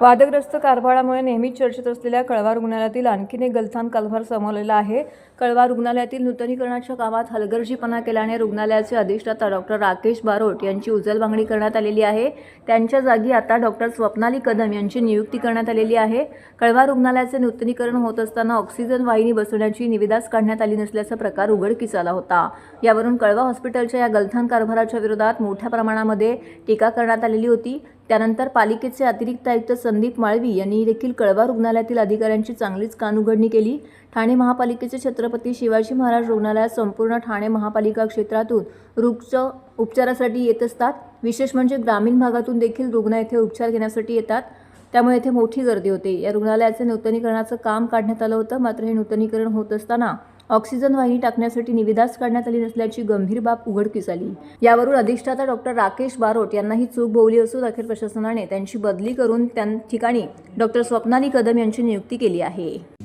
वादग्रस्त कारभारामुळे नेहमीच चर्चेत असलेल्या कळवा रुग्णालयातील आणखीन एक गलथान कारभार समोरलेला आहे. कळवा रुग्णालयातील नूतनीकरणाच्या कामात हलगर्जीपणा केल्याने रुग्णालयाचे अधिष्ठाता डॉक्टर राकेश बारोट यांची उचलबांगडी करण्यात आलेली आहे. त्यांच्या जागी आता डॉक्टर स्वप्नाली कदम यांची नियुक्ती करण्यात आलेली आहे. कळवा रुग्णालयाचे नूतनीकरण होत असताना ऑक्सिजन वाहिनी बसवण्याची निविदाच काढण्यात आली नसल्याचा प्रकार उघडकीस आला होता. यावरून कळवा हॉस्पिटलच्या या गलथान कारभाराच्या विरोधात मोठ्या प्रमाणामध्ये टीका करण्यात आलेली होती. त्यानंतर पालिकेचे अतिरिक्त आयुक्त संदीप माळवी यांनी देखील कळवा रुग्णालयातील अधिकाऱ्यांची चांगलीच कानउघडणी केली. ठाणे महापालिकेचे छत्रपती शिवाजी महाराज रुग्णालयात संपूर्ण ठाणे महापालिका क्षेत्रातून रुग्ण उपचारासाठी येत असतात. विशेष म्हणजे ग्रामीण भागातून देखील रुग्ण येथे उपचार घेण्यासाठी येतात. त्यामुळे येथे मोठी गर्दी होते. या रुग्णालयाचे नूतनीकरणाचं काम काढण्यात आलं होतं. मात्र हे नूतनीकरण होत असताना ऑक्सिजन वाहिनी टाकण्यासाठी निविदाच काढण्यात आली नसल्याची गंभीर बाब उघडकीस आली. यावरून अधिष्ठाता डॉक्टर राकेश बारोट यांना ही चूक भोवली असून अखेर प्रशासनाने त्यांची बदली करून त्या ठिकाणी डॉक्टर स्वप्नाली कदम यांची नियुक्ती केली आहे.